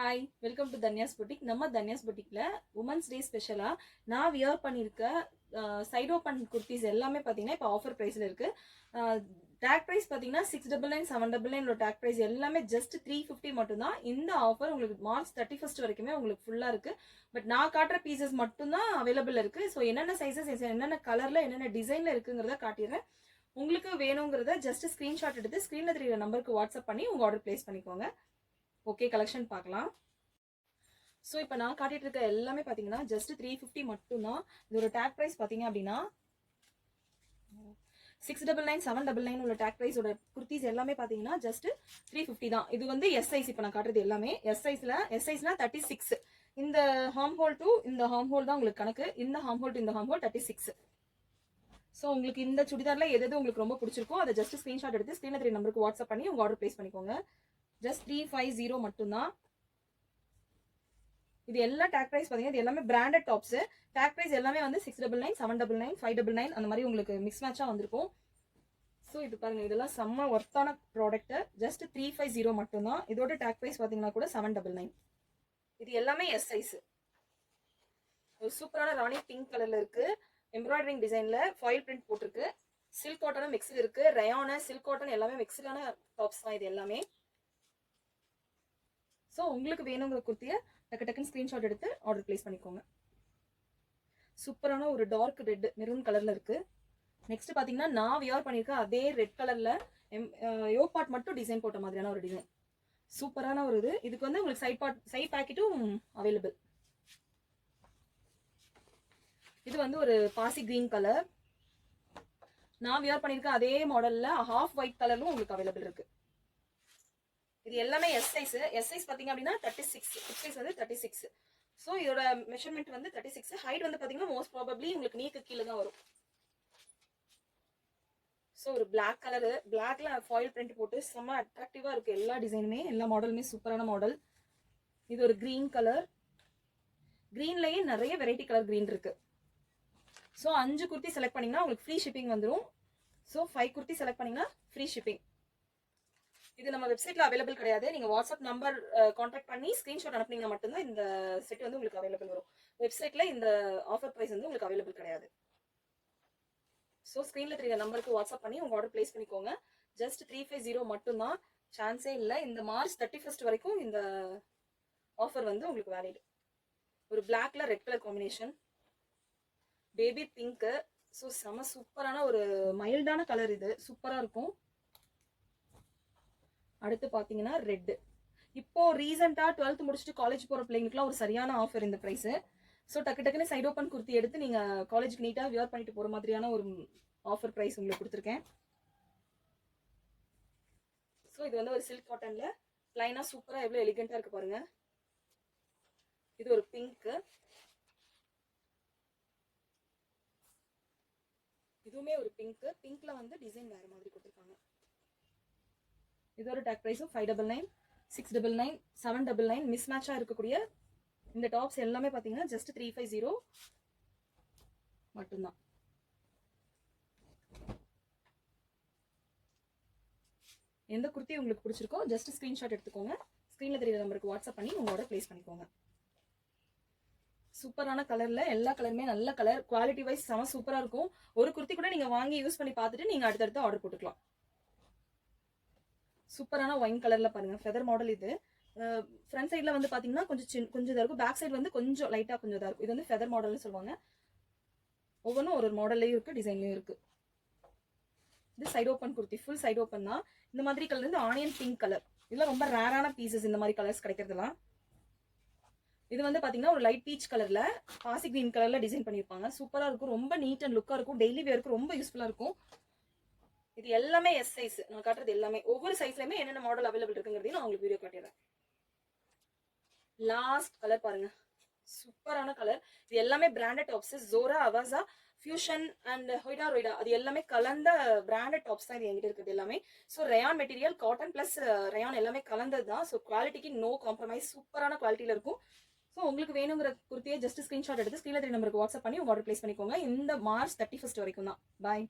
Hi welcome to Dhanya's boutique நம்ம Dhanya's பொட்டிக்கில் women's day ஸ்பெஷலாக நான் வியர் பண்ணியிருக்க சைட் ஓப்பன் குர்த்திஸ் எல்லாமே பார்த்தீங்கன்னா இப்போ ஆஃபர் ப்ரைஸில் இருக்குது டேக் ப்ரைஸ் பார்த்தீங்கன்னா six double nine seven double nine tag price எல்லாமே ஜஸ்ட் த்ரீ ஃபிஃப்டி மட்டும்தான். இந்த ஆஃபர் உங்களுக்கு மார்ச் தேர்ட்டி ஃபஸ்ட் வரைக்குமே உங்களுக்கு ஃபுல்லாக இருக்குது பட் நான் காட்டுற பீசஸ் மட்டும்தான் அவைலபிள் இருக்குது ஸோ என்னென்ன சைஸஸ் என்னென்ன கலரில் என்னென்ன டிசைனில் இருக்குங்கிறத காட்டிடுறேன். உங்களுக்கு வேணுங்கிறத ஜஸ்ட் ஸ்க்ரீன்ஷாட் எடுத்து ஸ்க்ரீனில் தெரியுற நம்பருக்கு வாட்ஸ்அப் பண்ணி உங்கள் ஆர்டர் ப்ளேஸ் பண்ணிக்கோங்க. ஓகே கலெக்ஷன் பார்க்கலாம். ஸோ இப்போ நான் காட்டிட்டு இருக்க எல்லாமே பார்த்தீங்கன்னா ஜஸ்ட் த்ரீ ஃபிஃப்டி மட்டும்தான். இதோட டேக் ப்ரைஸ் பார்த்தீங்க அப்படின்னா six double nine seven double nine உள்ள டேக் ப்ரைஸோட குர்த்திஸ் எல்லாமே பார்த்தீங்கன்னா ஜஸ்ட் த்ரீ ஃபிஃப்டி தான். இது வந்து எஸ் சைஸ் இப்போ நான் காட்டுறது எல்லாமே. எஸ் சைஸில் எஸ் சைஸ்னா தேர்ட்டி சிக்ஸ் இந்த ஹார்ம் ஹோல் டு இந்த ஹாம் ஹோல் தான் உங்களுக்கு கணக்கு. இந்த ஹார்ம் ஹோல் டு இந்த armhole thirty six so உங்களுக்கு இந்த சுடிதாரில் எது எது உங்களுக்கு ரொம்ப பிடிச்சிருக்கோ அதை ஜஸ்ட் ஸ்க்ரீன்ஷாட் எடுத்து ஸ்க்ரீனில் த்ரீ நம்பருக்கு வாட்ஸ்அப் பண்ணி உங்கள் ஆர்டர் ப்ளேஸ் பண்ணிக்கோங்க. ஜஸ்ட் த்ரீ ஃபைவ் ஜீரோ மட்டும்தான். இது எல்லா டேக் ப்ரைஸ் பார்த்தீங்கன்னா இது எல்லாமே பிராண்டட் டாப்ஸ் டேக் ப்ரைஸ் எல்லாமே வந்து six double nine seven double nine five double nine அந்த மாதிரி உங்களுக்கு மிக்ஸ் மேட்சாக வந்திருக்கும். ஸோ இது பாருங்க இதெல்லாம் செம்ம ஒர்த்தான product just three five zero மட்டும்தான். இதோட டேக் ப்ரைஸ் பார்த்தீங்கன்னா கூட செவன் டபுள் நைன் இது எல்லாமே எஸ் சைஸ் ஒரு சூப்பரான ராணி பிங்க் கலர்ல இருக்கு. எம்ப்ராய்டரிங் டிசைன்ல ஃபாயில் பிரிண்ட் போட்டிருக்கு. சில்க் காட்டனும் மிக்சில் இருக்கு. ரயானு சில்க் காட்டன் எல்லாமே மிக்ஸ்டான டாப்ஸ் தான் இது எல்லாமே. ஸோ உங்களுக்கு வேணுங்கிற குர்த்தியை டக்கு டக்குன்னு ஸ்க்ரீன்ஷாட் எடுத்து ஆர்டர் ப்ளேஸ் பண்ணிக்கோங்க. சூப்பரான ஒரு டார்க் ரெட் மெரூன் கலரில் இருக்குது நெக்ஸ்ட் பார்த்தீங்கன்னா நான் வியர் பண்ணியிருக்க அதே ரெட் கலர்ல யோ பார்ட் மட்டும் டிசைன் போட்ட மாதிரியான ஒரு டிசைன் சூப்பரான ஒரு இது. இதுக்கு வந்து உங்களுக்கு சைட் பார்ட் சைட் பேக்கெட்டும் அவைலபிள் இது வந்து ஒரு பாசி கிரீன் கலர் நான் வியர் பண்ணியிருக்க அதே மாடலில் ஹாஃப் ஒயிட் கலரும் உங்களுக்கு அவைலபிள் இருக்குது இது எல்லாமே எஸ் சைஸ் எஸ் சைஸ் பார்த்தீங்க அப்படின்னா தேர்ட்டி சிக்ஸ் ஹிப் சைஸ் வந்து தேர்ட்டி சிக்ஸ் ஸோ இதோட மெஷர்மெண்ட் வந்து தேர்ட்டி சிக்ஸ் ஹைட் வந்து பார்த்தீங்கன்னா மோஸ்ட் ப்ராபப்ளி உங்களுக்கு நீக்கு கீழே தான் வரும். ஸோ ஒரு பிளாக் கலரு பிளாக்ல ஃபாயில் பிரிண்ட் போட்டு செம்ம அட்ராக்டிவாக இருக்கு எல்லா டிசைனுமே எல்லா மாடலுமே சூப்பரான மாடல் இது ஒரு க்ரீன் கலர் க்ரீன்லேயே நிறைய வெரைட்டி கலர் க்ரீன் இருக்கு. ஸோ அஞ்சு குர்த்தி செலக்ட் பண்ணீங்கன்னா உங்களுக்கு ஃப்ரீ ஷிப்பிங் வந்துடும் ஸோ ஃபைவ் குர்த்தி செலக்ட் பண்ணீங்கன்னா ஃப்ரீ ஷிப்பிங் இது நம்ம வெப்சைட்ல அவைலபிள் கிடையாது. நீங்க வாட்ஸ்அப் நம்பர் கான்டாக்ட் பண்ணி ஸ்கிரீன்ஷாட் அனுப்புனீங்க மட்டும்தான் இந்த செட் வந்து உங்களுக்கு அவைலபிள் வரும். வெப்சைட்ல இந்த ஆஃபர் ப்ரைஸ் வந்து உங்களுக்கு அவைலபிள் கிடையாது. ஸோ ஸ்க்ரீன்ல தெரியுற நம்பருக்கு வாட்ஸ்அப் பண்ணி உங்க ஆர்டர் பிளேஸ் பண்ணிக்கோங்க. ஜஸ்ட் த்ரீ ஃபைவ் ஜீரோ மட்டும்தான். சான்ஸே இல்லை. இந்த மார்ச் தேர்ட்டி ஃபர்ஸ்ட் வரைக்கும் இந்த ஆஃபர் வந்து உங்களுக்கு வேலிடு ஒரு பிளாக்ல red colour combination baby pink so செம சூப்பரான ஒரு மைல்டான கலர் இது. சூப்பராக இருக்கும். அடுத்து பார்த்தீங்கன்னா ரெட்டு இப்போ ரீசெண்டாக டுவெல்த் முடிச்சுட்டு காலேஜ் போகிற பிள்ளைங்களுக்குலாம் ஒரு சரியான ஆஃபர் இந்த ப்ரைஸு ஸோ டக்கு டக்குன்னு சைட் ஓப்பன் குர்த்தி எடுத்து நீங்கள் காலேஜுக்கு நீட்டாக வியர் பண்ணிட்டு போகிற மாதிரியான ஒரு ஆஃபர் ப்ரைஸ் உங்களுக்கு கொடுத்துருக்கேன். ஸோ இது வந்து ஒரு சில்க் காட்டனில் ப்ளைனாக சூப்பராக எவ்வளோ எலிகெண்ட்டாக இருக்கு பாருங்க. இது ஒரு பிங்க்கு இதுவுமே ஒரு பிங்க்கு பிங்க்ல வந்து டிசைன் வேறு மாதிரி கொடுத்துருக்காங்க. இதோட டேக் ப்ரைஸும் five double nine six double nine seven double nine miss மேட்சாக இருக்கக்கூடிய இந்த டாப்ஸ் எல்லாமே பார்த்தீங்கன்னா ஜஸ்ட் த்ரீ ஃபைவ் ஜீரோ மட்டும்தான். எந்த குர்த்தி உங்களுக்கு பிடிச்சிருக்கோ ஜஸ்ட் ஸ்க்ரீன்ஷாட் எடுத்துக்கோங்க. ஸ்க்ரீனில் தெரியுற நம்பருக்கு வாட்ஸ்அப் பண்ணி உங்களோட ப்ளேஸ் பண்ணிக்கோங்க. சூப்பரான கலரில் எல்லா கலருமே நல்ல கலர் குவாலிட்டி வைஸ் செம சூப்பராக இருக்கும். ஒரு குர்த்தி கூட நீங்கள் வாங்கி யூஸ் பண்ணி பார்த்துட்டு நீங்கள் அடுத்தடுத்து ஆர்டர் போட்டுக்கலாம். சூப்பரான ஒயின் கலரில் பாருங்கள் ஃபெதர் மாடல் இது. ஃப்ரண்ட் சைடில் வந்து பார்த்தீங்கன்னா கொஞ்சம் சின் கொஞ்சம் இதாக இருக்கும். பேக் சைடு வந்து கொஞ்சம் லைட்டாக கொஞ்சம் இதாக இருக்கும். இது வந்து ஃபெதர் மாடல்னு சொல்லுவாங்க. ஒவ்வொன்றும் ஒரு ஒரு மாடல்லையும் இருக்குது டிசைன்லையும் இருக்குது இது side open kurti full side open தான். இந்த மாதிரி கலர் வந்து ஆனியன் பிங்க் கலர் இதெல்லாம் ரொம்ப ரேரான பீசஸ் இந்த மாதிரி கலர்ஸ் கிடைக்கிறதுலாம் இது வந்து பார்த்தீங்கன்னா ஒரு லைட் பீச் கலரில் பாசி கிரீன் கலரில் டிசைன் பண்ணியிருப்பாங்க சூப்பராக இருக்கும். ரொம்ப நீட் அண்ட் லுக்காக இருக்கும். டெய்லி வேருக்கு ரொம்ப யூஸ்ஃபுல்லாக இருக்கும். இது எல்லாமே எஸ் சைஸ் நான் காட்டுறது எல்லாமே. ஒவ்வொரு சைஸ்லயுமே என்னென்ன மாடல் அவைலபிள் இருக்குங்கிறதையும் நான் உங்களுக்கு வீடியோ காட்டிடுறேன். லாஸ்ட் கலர் பாருங்க. சூப்பரான கலர் இது எல்லாமே பிராண்டட் டாப்ஸ் ஜோரா அவாசா ஃபியூஷன் அண்ட் ஹொய்டா ரொய்டா அது எல்லாமே கலந்த பிராண்டட் டாப்ஸ் தான் இது என்கிட்ட இருக்குது எல்லாமே. So rayon material cotton plus rayon எல்லாமே கலந்தது தான். ஸோ குவாலிட்டிக்கு நோ காம்ப்ரமைஸ் சூப்பரான குவாலிட்டியில் இருக்கும். ஸோ உங்களுக்கு வேணுங்கிற குர்த்தியை ஜஸ்ட் ஸ்க்ரீன்ஷாட் எடுத்து ஸ்க்ரீனில் த்ரீ நம்பருக்கு வாட்ஸ்அப் பண்ணி உங்க ஆர்டர் பிளேஸ் பண்ணிக்கோங்க. இந்த மார்ச் தேர்ட்டி ஃபஸ்ட் வரைக்கும் தான். பாய்